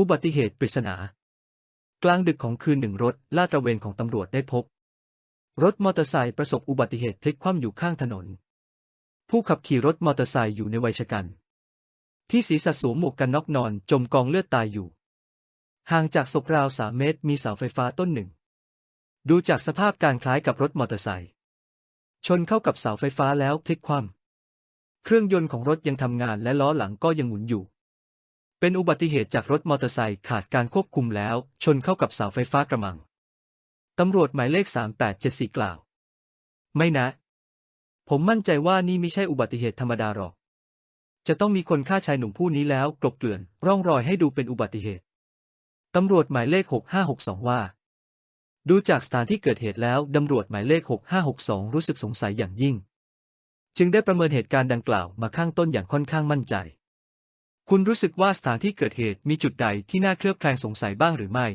อุบัติเหตุปริศนา กลางดึกของคืนหนึ่งรถลาดตระเวนของตำรวจได้พบ รถมอเตอร์ไซค์ประสบอุบัติเหตุพลิกคว่ำอยู่ข้างถนน ผู้ขับขี่รถมอเตอร์ไซค์อยู่ในวัยชกัน ที่ศีรษะสวมหมวกกันน็อกนอนจมกองเลือดตายอยู่ ห่างจากศพราวสามเมตรมีเสาไฟฟ้าต้นหนึ่ง ดูจากสภาพการคล้ายกับรถมอเตอร์ไซค์ชนเข้ากับเสาไฟฟ้าแล้วพลิกคว่ำเครื่องยนต์ของรถยังทำงานและล้อหลังก็ยังหมุนอยู่ เป็นอุบัติเหตุจากรถมอเตอร์ไซค์ขาดการควบคุมแล้ว ชนเข้ากับเสาไฟฟ้ากระมัง ตำรวจหมายเลข 3874 กล่าว ไม่นะ ผมมั่นใจว่านี่ไม่ใช่อุบัติเหตุธรรมดาหรอก จะต้องมีคนฆ่าชายหนุ่มผู้นี้แล้วกลบเกลื่อน ร่องรอยให้ดูเป็นอุบัติเหตุ ตำรวจหมายเลข 6562 ว่า ดูจากสถานที่เกิดเหตุแล้วตำรวจหมายเลข 6562 รู้สึกสงสัยอย่างยิ่ง จึงได้ประเมินเหตุการณ์ดังกล่าวมาข้างต้นอย่างค่อนข้างมั่นใจ คุณรู้สึกว่าสถานที่เกิดเหตุมีจุดใดที่น่าเคลือบแคลงสงสัยบ้างหรือไม่